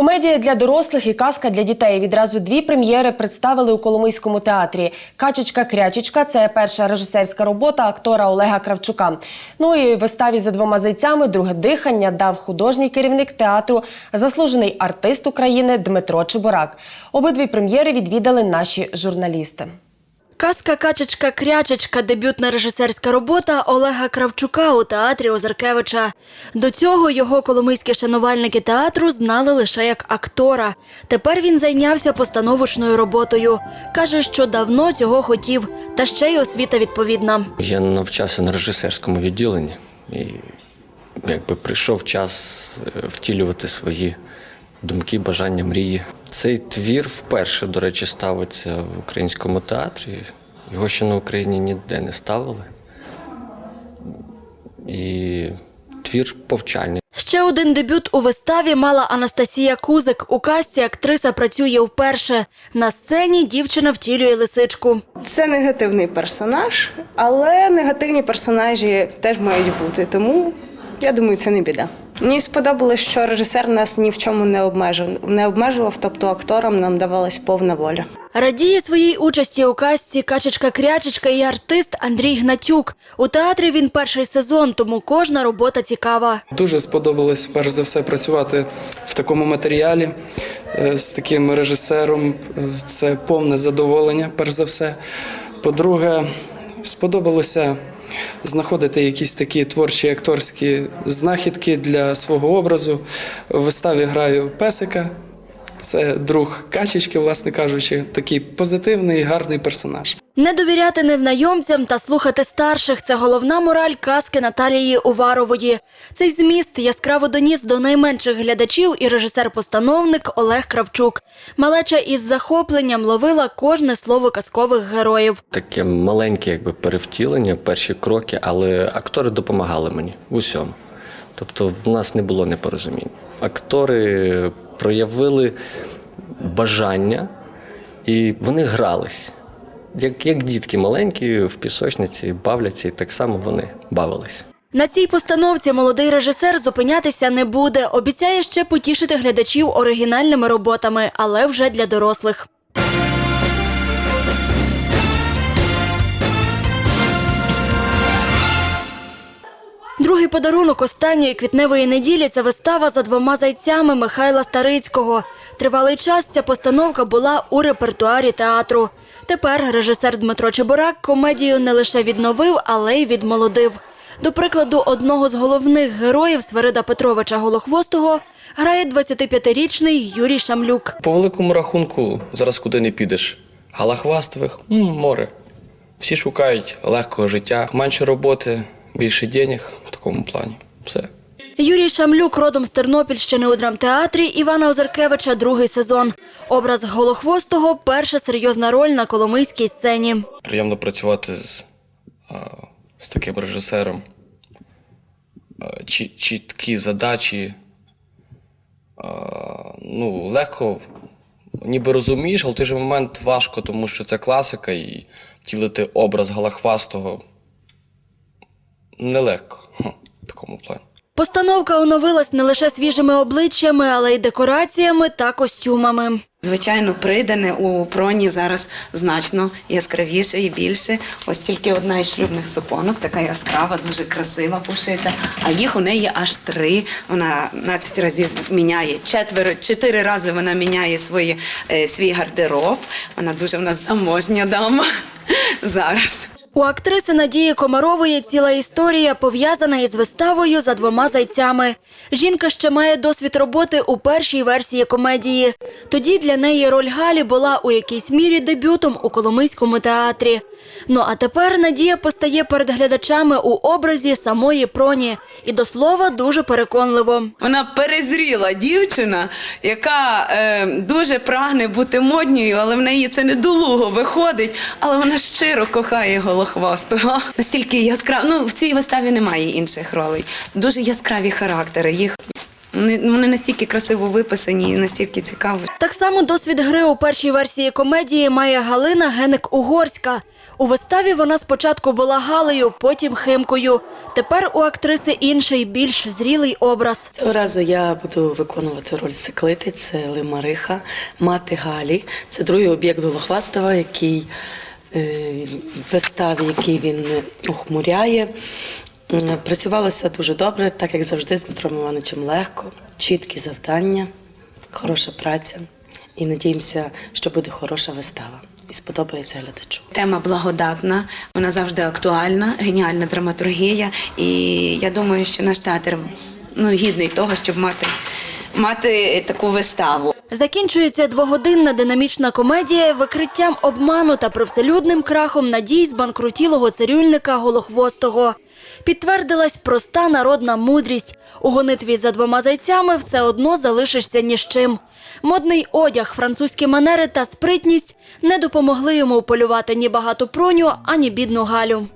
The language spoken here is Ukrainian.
Комедія для дорослих і казка для дітей. Відразу дві прем'єри представили у Коломийському театрі. Качечка Крячечка це перша режисерська робота актора Олега Кравчука. Ну і виставі за двома зайцями друге дихання дав художній керівник театру, заслужений артист України Дмитро Чебурак. Обидві прем'єри відвідали наші журналісти. Казка Качечка Крячечка дебютна режисерська робота Олега Кравчука у театрі Озаркевича. До цього його коломийські шанувальники театру знали лише як актора. Тепер він зайнявся постановочною роботою. Каже, що давно цього хотів, та ще й освіта відповідна. Я навчався на режисерському відділенні і якби прийшов час е, втілювати свої думки, бажання, мрії. Цей твір вперше, до речі, ставиться в українському театрі. Його ще на Україні ніде не ставили. І твір повчальний. Ще один дебют у виставі мала Анастасія Кузик. У касті актриса працює вперше. На сцені дівчина втілює лисичку. Це негативний персонаж, але негативні персонажі теж мають бути. Тому я думаю, це не біда. Мені сподобалось, що режисер нас ні в чому не обмежив, не обмежував, тобто акторам нам давалась повна воля. Радіє своїй участі у касті Качечка-Крячечка і артист Андрій Гнатюк. У театрі він перший сезон, тому кожна робота цікава. Дуже сподобалось перш за все працювати в такому матеріалі е, з таким режисером. Це повне задоволення, перш за все. По-друге, сподобалося знаходити якісь такі творчі акторські знахідки для свого образу. В виставі граю песика. Це друг качечки, власне кажучи, такий позитивний, гарний персонаж. Не довіряти незнайомцям та слухати старших це головна мораль казки Наталії Уварової. Цей зміст яскраво доніс до найменших глядачів і режисер-постановник Олег Кравчук. Малеча із захопленням ловила кожне слово казкових героїв. Таке маленьке якби, перевтілення, перші кроки, але актори допомагали мені в усьому. Тобто в нас не було непорозумінь. Актори проявили бажання і вони грались. Як, як дітки маленькі в пісочниці бавляться, і так само вони бавились. На цій постановці молодий режисер зупинятися не буде. Обіцяє ще потішити глядачів оригінальними роботами, але вже для дорослих. Другий подарунок останньої квітневої неділі це вистава за двома зайцями Михайла Старицького. Тривалий час ця постановка була у репертуарі театру. Тепер режисер Дмитро Чебурак комедію не лише відновив, але й відмолодив. До прикладу, одного з головних героїв Свирида Петровича Голохвостого грає 25-річний Юрій Шамлюк. По великому рахунку, зараз куди не підеш. Галахвастових море. Всі шукають легкого життя, менше роботи, більше денег в такому плані. Все. Юрій Шамлюк родом з Тернопільщини у драмтеатрі Івана Озаркевича другий сезон. Образ Голохвостого перша серйозна роль на коломийській сцені. Приємно працювати з, з таким режисером. Чі- чіткі задачі. Ну, легко, ніби розумієш, але в той же момент важко, тому що це класика і втілити образ Галахвастого нелегко в такому плані. Постановка оновилась не лише свіжими обличчями, але й декораціями та костюмами. Звичайно, придане у проні зараз значно яскравіше і більше. Ось тільки одна із шлюбних суконок, така яскрава, дуже красива пошита. А їх у неї аж три. Вона 12 разів міняє четверо, чотири рази вона міняє свої, е, свій гардероб. Вона дуже в нас заможня дама зараз. У актриси Надії Комарової ціла історія пов'язана із виставою за двома зайцями. Жінка ще має досвід роботи у першій версії комедії. Тоді для неї роль Галі була у якійсь мірі дебютом у Коломийському театрі. Ну а тепер Надія постає перед глядачами у образі самої проні. І до слова дуже переконливо. Вона перезріла дівчина, яка е, дуже прагне бути модньою, але в неї це недолуго виходить. Але вона щиро кохає голохвостого. Настільки яскраво. Ну в цій виставі немає інших ролей. Дуже яскраві характери. Їх Вони, вони настільки красиво виписані і настільки цікаво. Так само досвід гри у першій версії комедії має Галина Геник Угорська. У виставі вона спочатку була Галею, потім Химкою. Тепер у актриси інший, більш зрілий образ. Цього разу я буду виконувати роль Секлити, це Лимариха, мати Галі. Це другий об'єкт Голохвастова, який виставі, який він ухмуряє. Працювалося дуже добре, так як завжди з Дмитром Івановичем легко, чіткі завдання, хороша праця. І надіємося, що буде хороша вистава і сподобається глядачу. Тема благодатна, вона завжди актуальна, геніальна драматургія. І я думаю, що наш театр ну, гідний того, щоб мати, мати таку виставу. Закінчується двогодинна динамічна комедія викриттям обману та привселюдним крахом надій збанкрутілого цирюльника Голохвостого. Підтвердилась проста народна мудрість. У гонитві за двома зайцями все одно залишишся ні з чим. Модний одяг, французькі манери та спритність не допомогли йому полювати ні багату проню, ані бідну Галю.